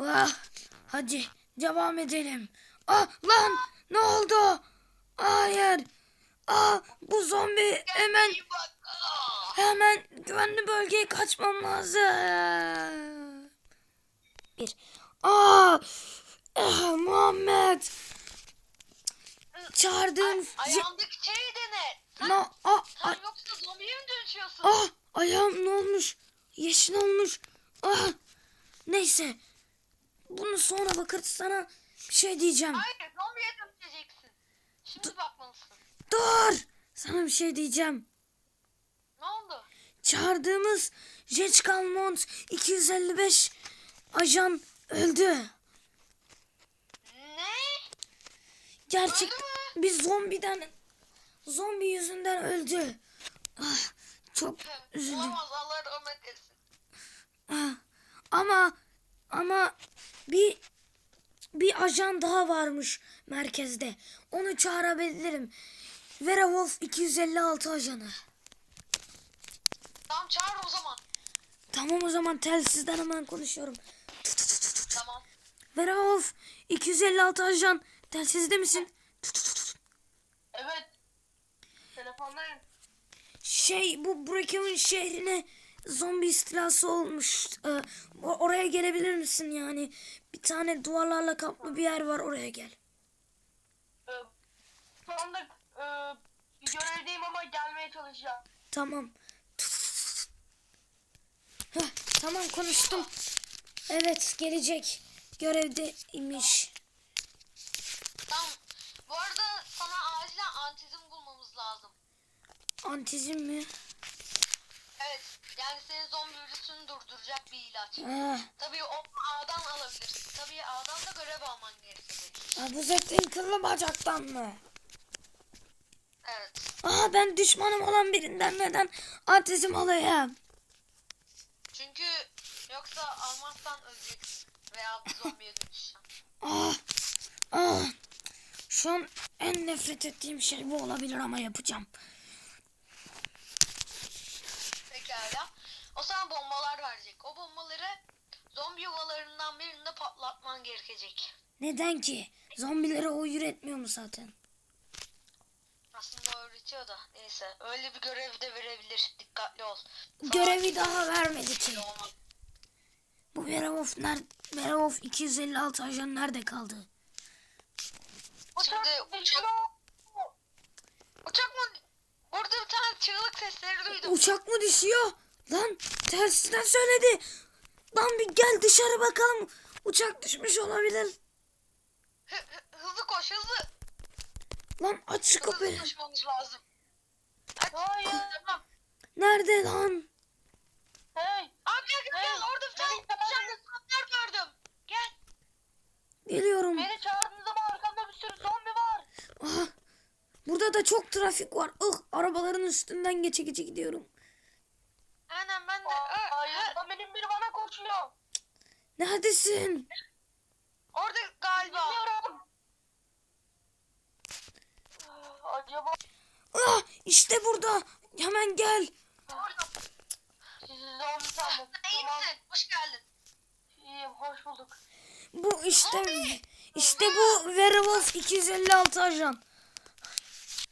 Ah, hadi devam edelim. Ah lan ne oldu? Hayır. Ah bu zombi hemen hemen güvenli bölgeye kaçmam lazım. Bir. Ah, ah Muhammed. Çağırdığım Ayağındaki şeyi dene. Sen, No, ah, sen yoksa zombiye mi dönüşüyorsun? ah, ayağım ne olmuş? Yeşil olmuş. Ah, neyse. Bunu sonra bakarız sana bir şey diyeceğim. Hayır zombiye dönüşeceksin. Şimdi bakmalısın. Dur. Sana bir şey diyeceğim. Ne oldu? Çağırdığımız Jet Calmont 255 ajan öldü. Ne? Gerçek Öldü bir zombiden zombi yüzünden öldü. Ah, çok üzüldüm. Olamaz Allah rahmet etsin. Ah, ama ama bir bir ajan daha varmış merkezde. Onu çağırabilirim. Werewolf 256 ajanı. Tamam çağır o zaman. Tamam o zaman telsizden hemen konuşuyorum. Tamam. Werewolf 256 ajan telsizde misin? Evet. Telefondayım. Şey bu Brookhaven şehrine zombi istilası olmuş. Ee, oraya gelebilir misin yani? Bir tane duvarlarla kaplı bir yer var oraya gel. Ee, şu anda e, görevdeyim ama gelmeye çalışacağım. Tamam. Heh, tamam konuştum. Evet gelecek. Görevde imiş. Tamam. Bu arada sana acilen antizm bulmamız lazım. Antizm mi? Yani senin zombi virüsünü durduracak bir ilaç. Tabii onu A'dan alabilirsin. Tabii A'dan da görev alman gerekecek. ah, bu zeytin kıllı bacaktan mı? Evet. Aa ben düşmanım olan birinden neden antizm alayım? Çünkü yoksa almazsan öleceksin. Veya bir zombiye dönüşeceksin. Ah, ah. Şu an en nefret ettiğim şey bu olabilir ama yapacağım. O sana bombalar verecek. O bombaları zombi yuvalarından birinde patlatman gerekecek. Neden ki? Zombilere o üretmiyor mu zaten? Aslında öğretiyor da. Neyse. Öyle bir görev de verebilir. Dikkatli ol. Sana Görevi daha vermedi ki. olman. Bu Werewolf, ner Werewolf 256 ajan nerede kaldı? Şimdi uçak... Uçak mı? Burada bir tane çığlık sesleri duydum. Uçak mı düşüyor? Lan tersine söyledi. Lan bir gel dışarı bakalım. Uçak düşmüş olabilir. Hı- hı- hızlı koş hızlı. Lan aç şu Hızlı kapıyı. koşmamız lazım. Aç. Hayır. Tamam. Nerede lan? Hey. Abi gel gel gel. Orada bir tane uçak sesler gördüm. Gel. Geliyorum. Beni çağırdığınız zaman arkamda bir sürü zombi var. Aha. Burada da çok trafik var. Ih, arabaların üstünden geçe geçe gidiyorum. Koşuyor. Neredesin? Orada galiba. Bilmiyorum. Acaba Ah, işte burada. Hemen gel. orada. Sizi zombi sandım. İyi misin? Hoş geldin. İyiyim, hoş bulduk. Bu işte işte bu Werewolf 256 ajan.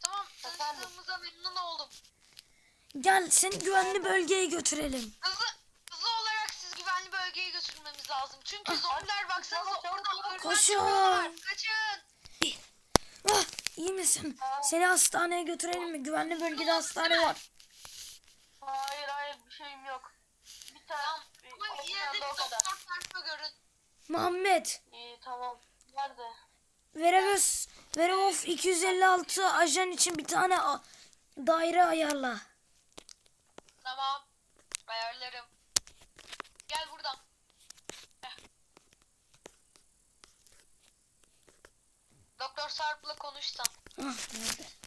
Tamam, tanıştığımıza memnun oldum. Gel seni güvenli bölgeye götürelim. Hızlı olarak siz güvenli bölgeye götürmemiz lazım. Çünkü zombiler baksanıza oradan hırdan Koşun. çıkıyorlar. Kaçın. Ah, iyi misin? Seni hastaneye götürelim mi? Güvenli bölgede hastane var. Hayır hayır bir şeyim yok. Bir tane. Tamam. Ama yine de bir doktor tarafa görün. Muhammed, İyi tamam. Nerede? Werewolf, Werewolf 256 ajan için bir tane daire ayarla. Tamam. Ayarlarım. Gel buradan. Heh. Doktor Sarp'la konuşsan.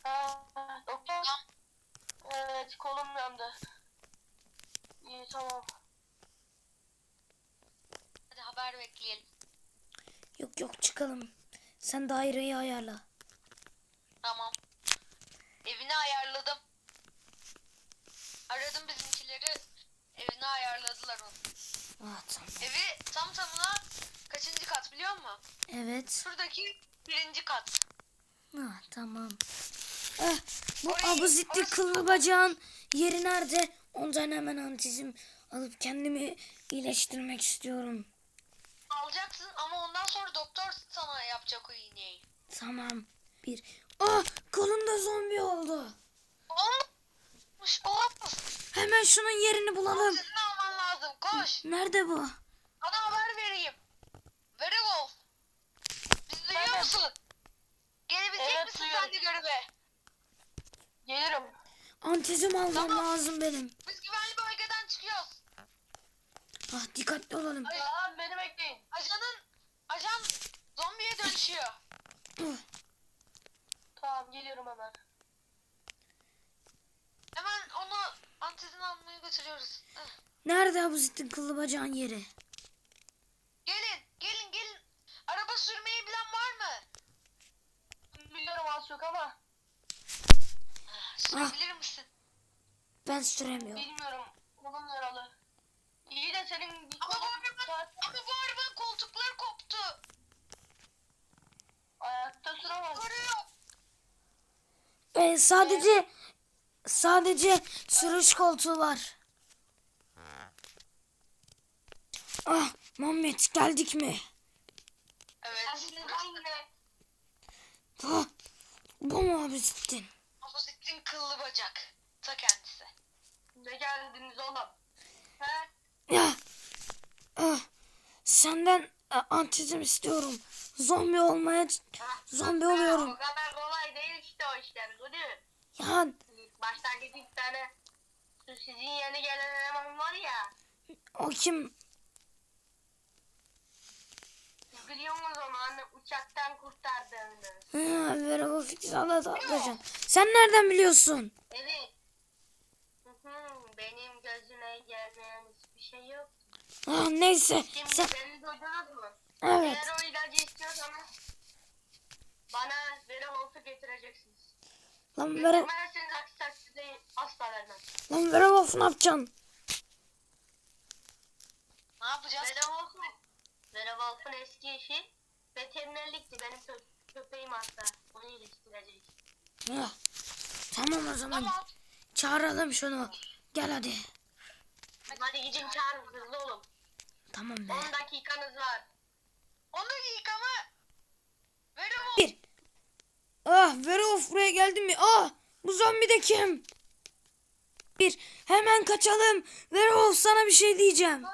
Ah, doktor. Evet kolum yandı. İyi tamam. Hadi haber bekleyelim. Yok yok çıkalım. Sen daireyi ayarla. Tamam. Evini ayarladım. Aradım bizimkileri. Evini ayarladılar onu. Ah, tamam. Evi tam tamına kaçıncı kat biliyor musun? Evet. Şuradaki birinci kat. Ha, tamam. Eh, bu abuzitli kıllı bacağın yeri nerede? Ondan hemen antizm alıp kendimi iyileştirmek istiyorum. Alacaksın ama ondan sonra doktor sana yapacak o iğneyi. Tamam. Bir. Ah kolumda zombi oldu. Olmuş olamaz. Hemen şunun yerini bulalım. Sizin alman lazım. Koş. Nerede bu? Sana haber vereyim. Werewolf. Bizi duyuyor musun? Gelebilecek Evet, misin duyuyorum. sen de göreve? Gelirim. Antizm almam Tamam. lazım benim. Biz güvenli bölgeden çıkıyoruz. Ah dikkatli olalım. Ya beni bekleyin. Ajanın, ajan zombiye dönüşüyor. Ah, Tamam geliyorum hemen. Hemen onu antizin almaya götürüyoruz. Heh. Nerede abuzitli kıllı bacağın yeri? Gelin, gelin, gelin. Araba sürmeyi bilen var mı? Biliyorum az çok ama Sürebilir misin? Ben süremiyorum. bilmiyorum. Kolum yaralı. İyi de senin Ama bu arabanın, ama bu arabanın koltukları koptu. ayakta. Koruyor. Ee, sadece sadece sürüş koltuğu var. Ah Muhammed geldik mi? Evet. Ah, bu mu abuzittin? Apozitin kıllı bacak. Ta kendisi. Ne geldiniz oğlum? He? Ya. Ah, senden e, antizm istiyorum. Zombi olmaya zombi oluyorum. O kadar kolay değil işte o işler. Gudu. Ya baştaki bir tane şu sizin yeni gelen eleman var ya. o kim? Siz biliyorsunuz onu hani uçaktan kurtardığını. Ha, ikizarla tatlıcan. Sen nereden biliyorsun? Evet. Benim gözüme gelmeyen hiçbir şey yok. Ah, neyse. Şimdi Sen, beni duydunuz mu? evet. Eğer o ilacı istiyorsanız bana Werewolf'u getireceksiniz. Lan, Were, Getirmezseniz aksi takdirde asla vermem. lan Werewolf ne yapacaksın? Ne yapacağız? Werewolf'un Werewolf'un eski işi veterinerlikti. Benim kö köpeğim hasta. Onu iyileştirecek. Ah, tamam o zaman. Tamam. Çağıralım şunu. Gel hadi. Hadi gidin çağırın hızlı olun. Tamam be. 10 dakikanız var. 10 dakika mı? Werewolf. Bir. Ah Werewolf buraya geldi mi? Ah bu zombi de kim? Bir. Hemen kaçalım. Werewolf sana bir şey diyeceğim.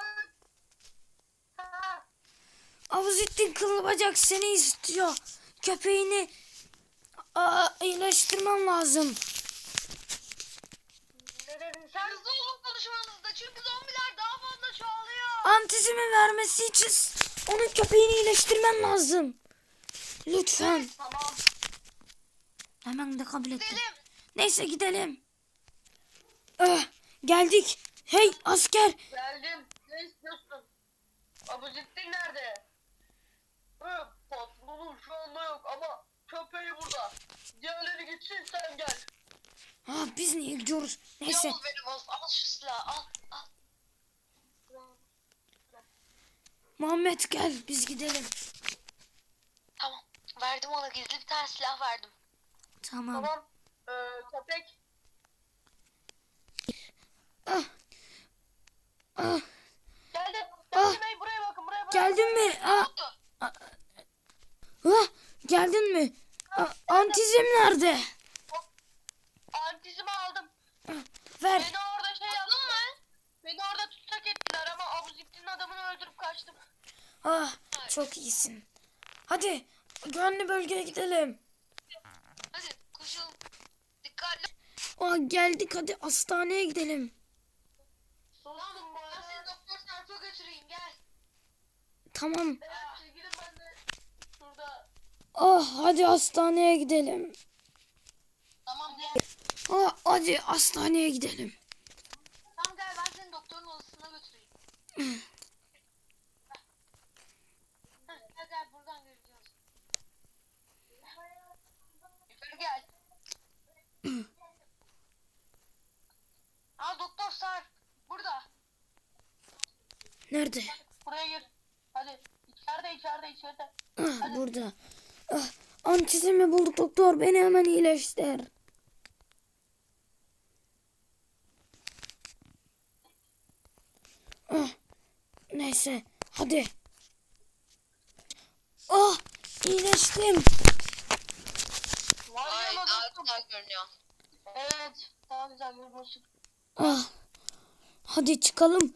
Avuzittin kıllı bacak seni istiyor. Köpeğini aa, iyileştirmen lazım. Sen? Hızlı olun konuşmanızda çünkü zombiler daha fazla çoğalıyor. Antizimi vermesi için onun köpeğini iyileştirmen lazım. Lütfen. Tamam. Hemen de kabul ettim. Gidelim. Neyse gidelim. Ah, geldik. Hey asker. Geldim. Ne istiyorsun? Abuzittin nerede? Hı, patronum şu anda yok ama köpeği burada. Diğerleri gitsin sen gel. Ah, biz niye gidiyoruz? Neyse. Yol Werewolf al şu silahı al al. Muhammed gel biz gidelim. Tamam. Verdim ona gizli bir tane silah verdim. Tamam. Tamam. Ee, köpek. Ah. Ah, Geldim. Ah. Geldim Bey buraya bakın buraya bakın. geldin mi? Ah, Oldu. ah, geldin mi? Ah, antizm nerede? Antizimi aldım. Ah, ver. Beni orada şey yaptın mı? Beni orada tutsak ettiler ama Abuzittin'in adamını öldürüp kaçtım. Ah, çok iyisin. Hadi güvenli bölgeye gidelim. Hadi koşalım. Dikkatli. Ah, geldik hadi hastaneye gidelim. Bu Ben seni doktor Sarp'a götüreyim gel. Tamam. Ben de şurada. Ah, hadi hastaneye gidelim. Tamam gel. Ah, hadi hastaneye gidelim. Tamam gel ben seni doktorun odasına götüreyim. Heh, gel gel buradan göreceğiz. Yukarı gel. Aa doktor Sarp burada. Nerede? Buraya gir. Hadi. İçeride içeride içeride. Ah, burada. Ah, antizemi bulduk doktor. Beni hemen iyileştir. Ah, neyse. Hadi. Ah, iyileştim. Var Ay ya daha güzel görünüyor. Evet. Daha güzel görünüyorsun. Ah. Hadi çıkalım.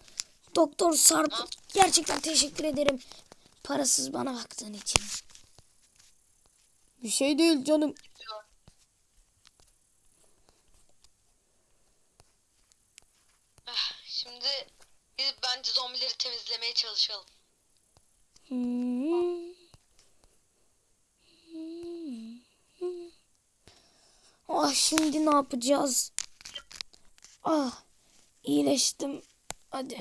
Doktor Sarp. Gerçekten teşekkür ederim. Parasız bana baktığın için. Bir şey değil canım. Ah, Şimdi biz bence zombileri temizlemeye çalışalım. Hmm. Ah şimdi ne yapacağız? Ah iyileştim. Hadi.